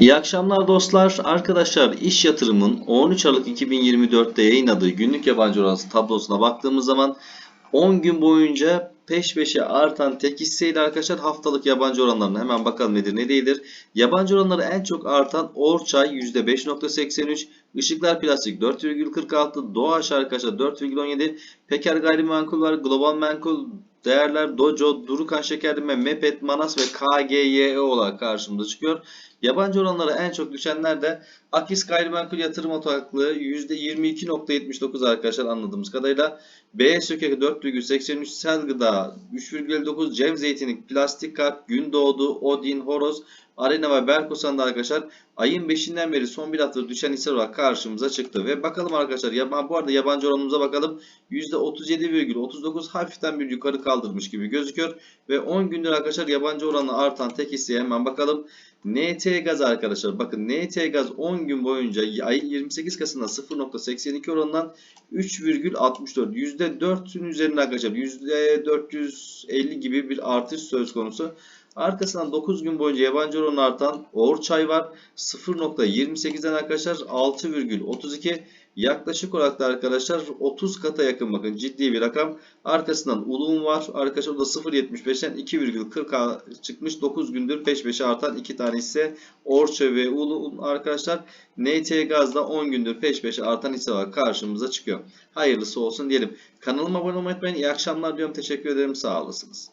İyi akşamlar dostlar. Arkadaşlar iş yatırımın 13 Aralık 2024'te yayınladığı günlük yabancı orası tablosuna baktığımız zaman 10 gün boyunca peş peşe artan tek hisseyle arkadaşlar haftalık yabancı oranlarına hemen bakalım nedir ne değildir. Yabancı oranları en çok artan Orçay %5.83, Işıklar Plastik 4,46, Doğaç arkadaşlar 4,17, Peker Gayrimenkul var, Global Menkul değerler Dojo, Durukan Şekerleme, Mepet, Manas ve KGYE olarak karşımıza çıkıyor. Yabancı oranlara en çok düşenler de Akis Gayrimenkul Yatırım Ortaklığı %22.79 arkadaşlar anladığımız kadarıyla. B Sökek 4,83, Sel Gıda 3,59, Cem Zeytinlik, Plastik Kart, Gündoğdu, Odin, Horoz, Arena ve Berkosan'da arkadaşlar ayın 5'inden beri son bir hafta düşen hisse olarak karşımıza çıktı. Ve bakalım arkadaşlar yaba- bu arada yabancı oranımıza bakalım. %37,39 hafiften bir yukarı kaldırmış gibi gözüküyor. Ve 10 gündür arkadaşlar yabancı oranla artan tek hisseye hemen bakalım. NT Gaz arkadaşlar bakın NT Gaz 10 gün boyunca ayın 28 Kasım'da 0.82 oranından 3,64 %4'ün üzerinde arkadaşlar %450 gibi bir artış söz konusu. Arkasından 9 gün boyunca yabancı oranı artan Orçay var. 0.28'den arkadaşlar 6,32 yaklaşık olarak da arkadaşlar 30 kata yakın bakın ciddi bir rakam. Arkasından Ulum var. Arkadaşlar o da 0.75'ten 2,40 çıkmış. 9 gündür peş peşe artan iki tane hisse Orçay ve Ulum arkadaşlar. NT Gaz'da 10 gündür peş peşe artan hisse var karşımıza çıkıyor. Hayırlısı olsun diyelim. Kanalıma abone olmayı unutmayın. İyi akşamlar diyorum. Teşekkür ederim. Sağ olasınız.